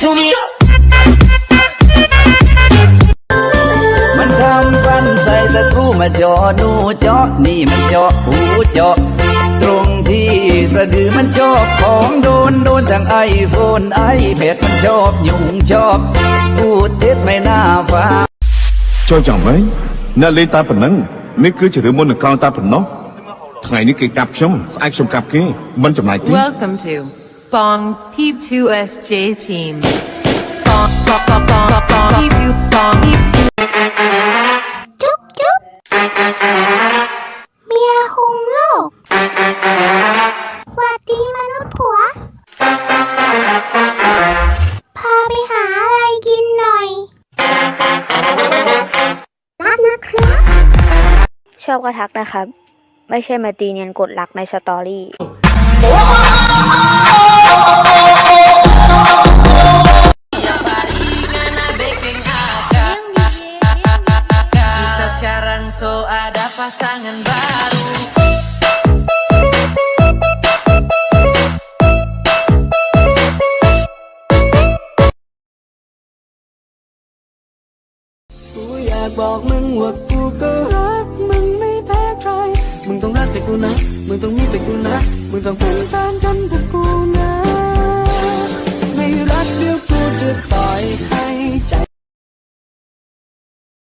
to me. มันทำฟันใส่ศัตรูมาเจาะหนูเจาะนี่มันเจาะหูเจาะตรงที่ สะดือมันชอบของโดนโดนทั้งไอโฟนไอแพดมันชอบยุ่งชอบ พูดเท็จไม่น่าฟังចូលចាំវិញអ្នកលេងតែប៉ុណ្ណឹងនេះគឺជារឿងមុននឹងក្រោយតែប៉ុណ្ណោះថ្ងៃនេះគេកាប់ខ្ញុំស្អែកខ្ញុំកាប់គេមិនចំណាយទេ Welcome to Bong P2SJ team Bong Bong Bong Bong P2 Bong P2 ชอบก็ทักนะครับ ไม่ใช่มาตีเนียนกดลักในสตอรี่ Kita sekarang so ada pasangan baru Ku อยากบอกมึงว่ากูก็รัก กูนะ มึงต้องมีแต่กูนะ มึงต้องเป็นแฟนกันกับกูนะ